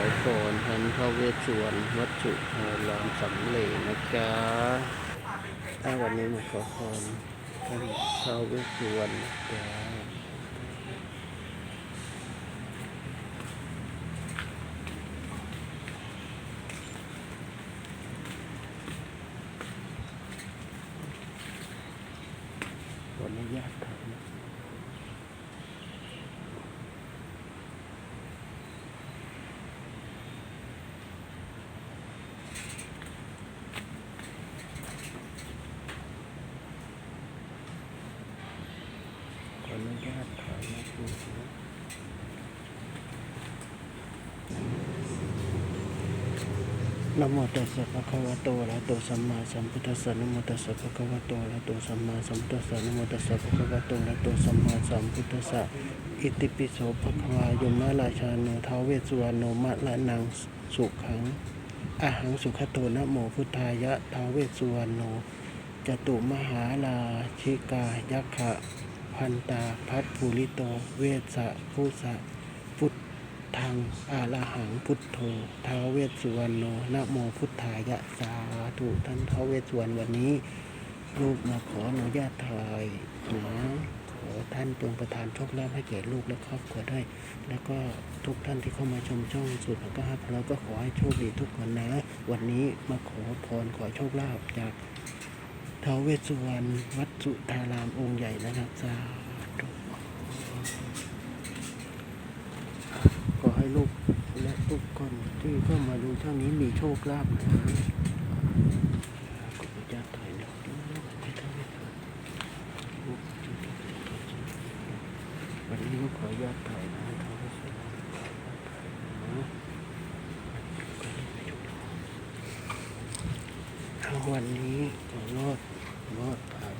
อพรท่านท้าวเวสสวนวัตจุอารามสำเร็จนะจ๊ะถ้าวันนี้มาขอพรท่านท้าวเวสสวนนะจ๊ะขออนุญาตถ่ายนะ ขออนุญาตถอยนะครูนะ นะโมตัสสะภะคะวะโตอะระหะโตสัมมาสัมพุทธัสสะนะโมตัสสะภะคะวะโตอะระหะโตสัมมาสัมพุทธัสสะนะโมตัสสะภะคะวะโตอะระหะโตสัมมาสัมพุทธัสสะอิติปิโสภะคะวายมะราชาโนท้าวเวสสุวรรณโนมะละนังสุขังอาหังสุขโตนะโมพุทธายะท้าวเวสสุวรรณโนจตุมหาราชิกายักขะพันตาพัทภูริโตเวสสะพุสะ ทธังอาลหังพุทโธท้าเวสสุวรรณโนนะโมพุทธายะสาธุท่านท้าเวสสุวรรณวันนี้ลูกมาขออนุญาตถ่ายนะขอท่านจงประทานโชคลาภให้แก่ลูกและครอบครัวด้วยแล้วก็ทุกท่านที่เข้ามาชมช่องสุดแล้วก็ฮับเราก็ขอให้โชคดีทุกคนนะ วันนี้มาขอพรขอโชคลาภจากท้าเวสสุวรรณวัดสุทารามองค์ใหญ่นะครับสาธุขอ ให้ลูกและทุกคนที่เข้ามาดูช่องนี้มีโชคลาภนะขอพระเจ้าถอยนะให้ท้าวเวสสุวรรณวันนี้ลูกขออนุญาตถ่ายนะท้าวเวสสุวรรณนะเอาวันนี้ขอรอด รอดผ่าน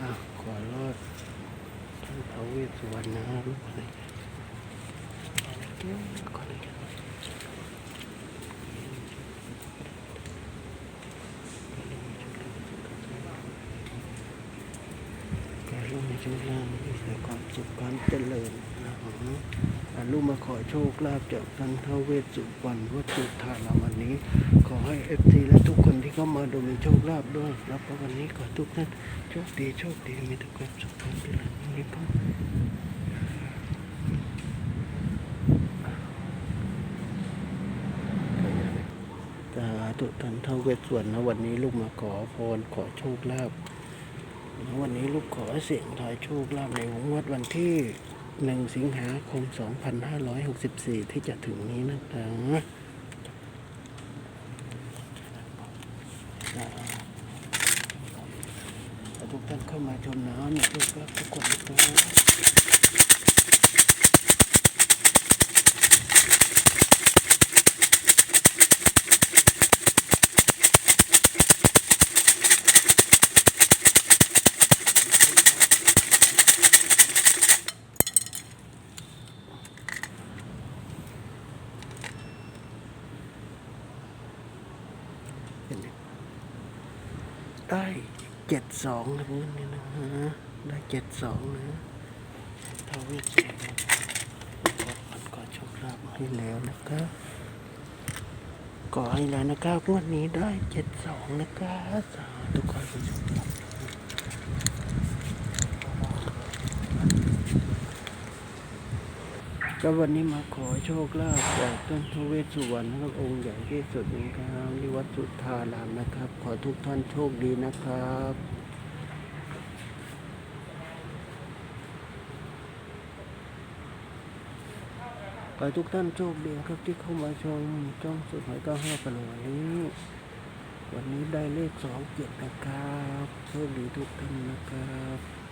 อ้าวขอรอดท่านท้าวเวสสุวรรณนะลูกอะไรขอเลยข ช่วงล่างมีแต่ความสุขความเจริญนะฮะอะลูกมาขอโชคลาภจากท่านเทวเวสสุวรรณวัดสุธารามวันนี้ ขอให้เอฟซีและทุกคนที่เข้ามาดูมีโชคลาภด้วยแล้วก็วันนี้ขอทุกท่านโชคดีโชคดีมีแต่ความสุขความเจริญนี้พ่อสาธุท่านเท่าเวสส่วนนะวันนี้ลูกมาขอพรขอโชคลาภ วันนี้ลูกขอเสียงทายโชคลาภในงวดวันที่หนึ่งสิงหาคม 2564 ที่จะถึงนี้นะครับทุกท่านเข้ามาชมน้ำเนี่ยทุกครับทุกคนนะครับ เห็นไหมได้เจ็ดสองนะเพื่อนนี่นะฮะได้เจ็ดสองนะทาวิสมันก็โชคลาภให้แล้วนะครับก่อให้แล้วนะครับงวันนี้ได้เจ็ดสองนะครับสาธุขอให้โชคลาภ ก็วันนี้มาขอโชคลาภจากต้นทเวสสุวรรณนะครับองค์ใหญ่ที่สุดนะครับที่วัดสุทธารามนะครับ ขอทุกท่านโชคดีนะครับขอทุกท่านโชคดีครับที่เข้ามาชมช่องสุดหอยก้าห้ากันวันนี้ วันนี้ได้เลขสองเจ็ดนะครับ โชคดีทุกท่านนะครับ